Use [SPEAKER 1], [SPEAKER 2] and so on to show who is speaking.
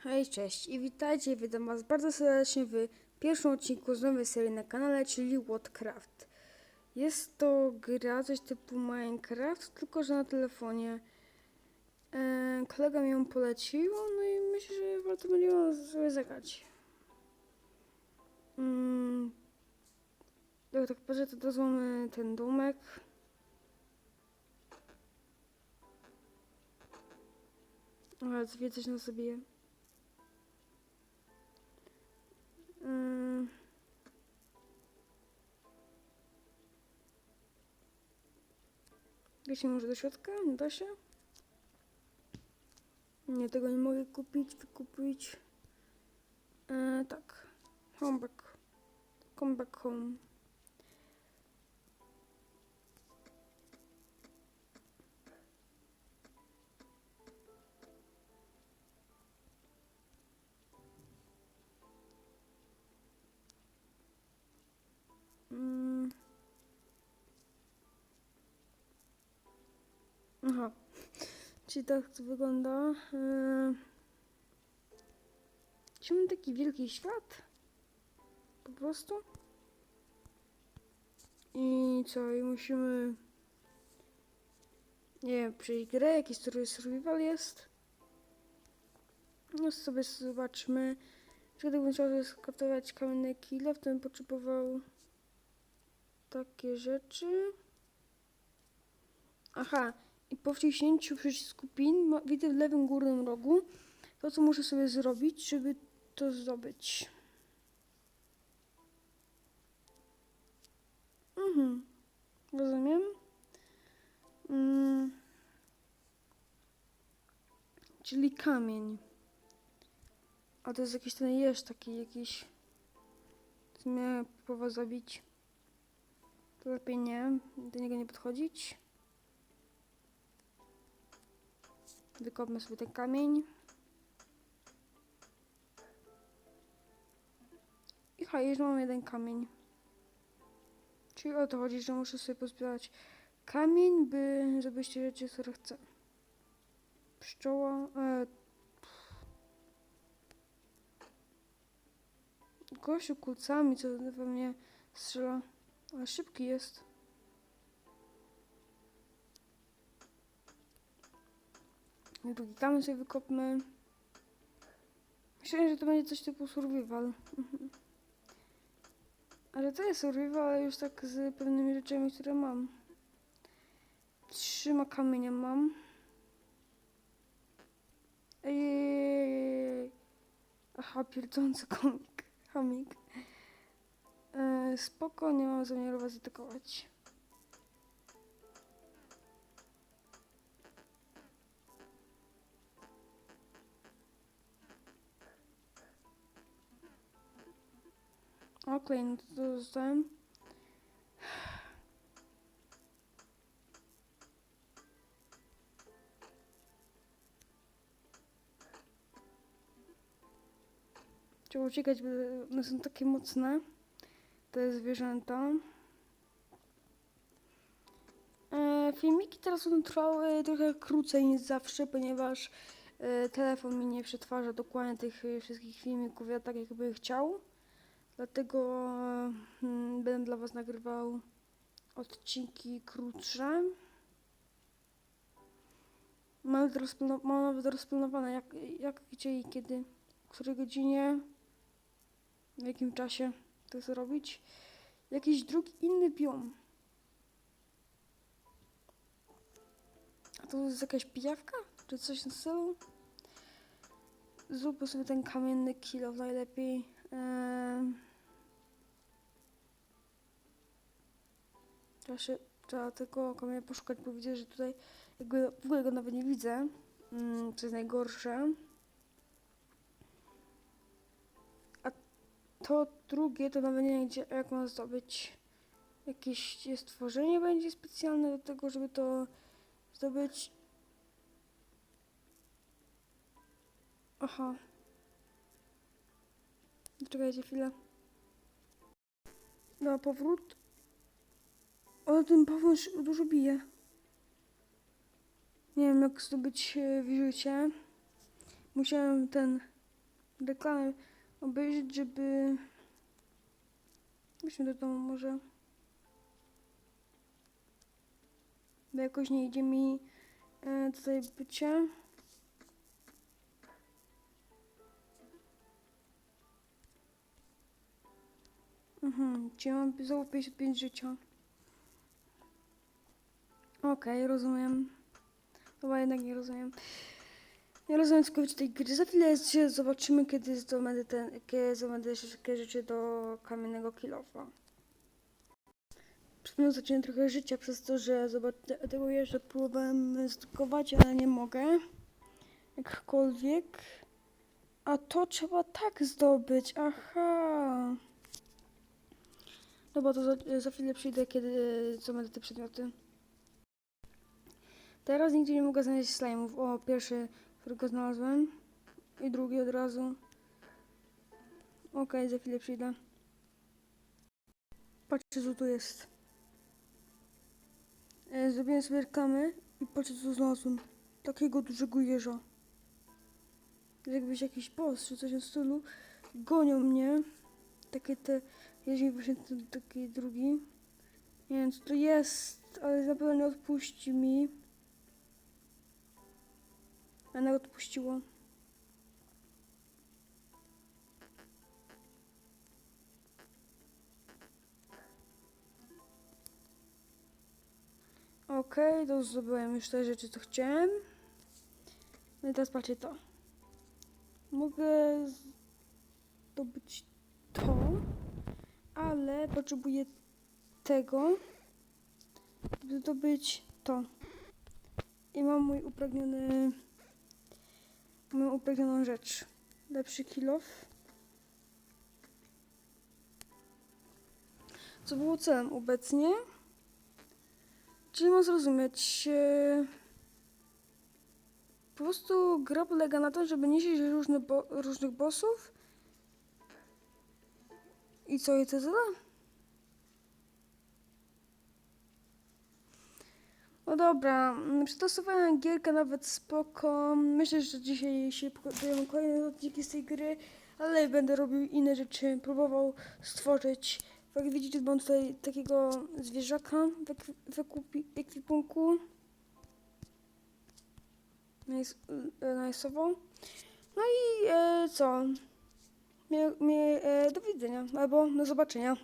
[SPEAKER 1] Hej, cześć i witajcie, witam was bardzo serdecznie w pierwszym odcinku z nowej serii na kanale, czyli Whatcraft. Jest to gra coś typu Minecraft, tylko że na telefonie. E, kolega mi ją polecił, no i myślę, że warto będzie ją sobie zagrać. Mm. Dobra, tak patrzę, to mamy ten domek. Ale co wie, coś nas zabije. Wejdziemy może do środka? Nie da się? Nie, tego nie mogę kupić, wykupić. E, tak. Home back. Come back home. Aha. Czyli tak to wygląda. Yy... Czy mamy taki wielki świat? Po prostu? I co? I musimy... Nie wiem, przejść grę, który survival jest. No sobie zobaczmy. Gdybym chciał skraftować kamienne kilo, w tym potrzebował takie rzeczy. Aha, i po wciśnięciu przycisku PIN ma- widzę w lewym górnym rogu to, co muszę sobie zrobić, żeby to zdobyć. Mhm, rozumiem. Mm. Czyli kamień. A to jest jakiś ten jeż taki jakiś. Co mnie próbował zabić. To lepiej nie, do niego nie podchodzić. Wykopmy sobie ten kamień. I ha, już mam jeden kamień. Czyli o to chodzi, że muszę sobie pozbierać kamień, by zrobić rzeczy, które chcę. Pszczoła. E, gościu kulcami, co we mnie strzela. Ale szybki jest. Drugi kamień sobie wykopmy. Myślałem, że to będzie coś typu survival. Mhm. Ale to jest survival, ale już tak z pewnymi rzeczami, które mam. Trzyma kamienia mam. Ej, Aha, pierdzący komik. Chomik. E, spoko, nie mam zamiaru was atakować. Okej, no to, to. Trzeba uciekać, bo one są takie mocne. Te zwierzęta. E, filmiki teraz będą trwały trochę krócej niż zawsze, ponieważ e, telefon mi nie przetwarza dokładnie tych wszystkich filmików, ja tak jakby chciał. Dlatego mm, będę dla Was nagrywał odcinki krótsze. Mam, nawet mam nawet rozplanowane jak, jak, gdzie i kiedy, w której godzinie, w jakim czasie to zrobić. Jakiś drugi inny biom. A to jest jakaś pijawka? Czy coś na stylu? Zróbmy sobie ten kamienny kilo najlepiej. Em. Trzeba, się, trzeba tylko kamienia poszukać, bo widzę, że tutaj jakby w ogóle go nawet nie widzę. Mm, co jest najgorsze. A to drugie to nawet nie wiem, gdzie, jak mam zdobyć. Jakieś stworzenie będzie specjalne do tego, żeby to zdobyć. Aha. Czekajcie chwilę. Na powrót. O, ten pawon sz- dużo bije. Nie wiem, jak zdobyć e, życie. Musiałem ten reklamę obejrzeć, żeby... Weźmy do domu może. Bo jakoś nie idzie mi e, tutaj bycie. Mhm, czyli mam znowu 55 życia. Okej, rozumiem. Chyba jednak nie rozumiem. Nie rozumiem całkowicie tej gry. Za chwilę się zobaczymy, kiedy zdobędę, ten, kiedy zdobędę wszystkie rzeczy do kamiennego kilofa. Przed chwilą trochę życia przez to, że zobacz, tego jeszcze próbowałem zdukować, ale nie mogę. Jakkolwiek. A to trzeba tak zdobyć, aha. Dobra, to za, za chwilę przyjdę, kiedy zdobędę te przedmioty. Teraz nigdzie nie mogę znaleźć slime'ów. O, pierwszy, którego znalazłem. I drugi od razu. Okej, za chwilę przyjdę. Patrzcie, co tu jest. E, zrobiłem sobie reklamę i patrzcie, co znalazłem. Takiego dużego jeża. Jakbyś jakiś boss czy coś w stylu. Gonią mnie. Takie te... Jeździ właśnie ten taki drugi. Nie wiem, co to jest, ale nie odpuści mi. Nawet odpuściło. Okej, to zdobyłem już te rzeczy, co chciałem. No i teraz patrzcie to. Mogę zdobyć to, ale potrzebuję tego, żeby zdobyć to. I mam mój upragniony moją upragnioną rzecz. Lepszy kilof. Co było celem obecnie? Czyli mam zrozumieć. e, Po prostu gra polega na tym, żeby bo różnych bossów. I co, i to tyle? No dobra, mm, przetestowałem gierkę nawet spoko. Myślę, że dzisiaj się pojawią kolejne odcinki z tej gry, ale będę robił inne rzeczy. Próbował stworzyć. Jak widzicie, mam tutaj takiego zwierzaka w, w ekwipunku. Nice- e. No i e, co? Mie, mie, e, do widzenia, albo do zobaczenia.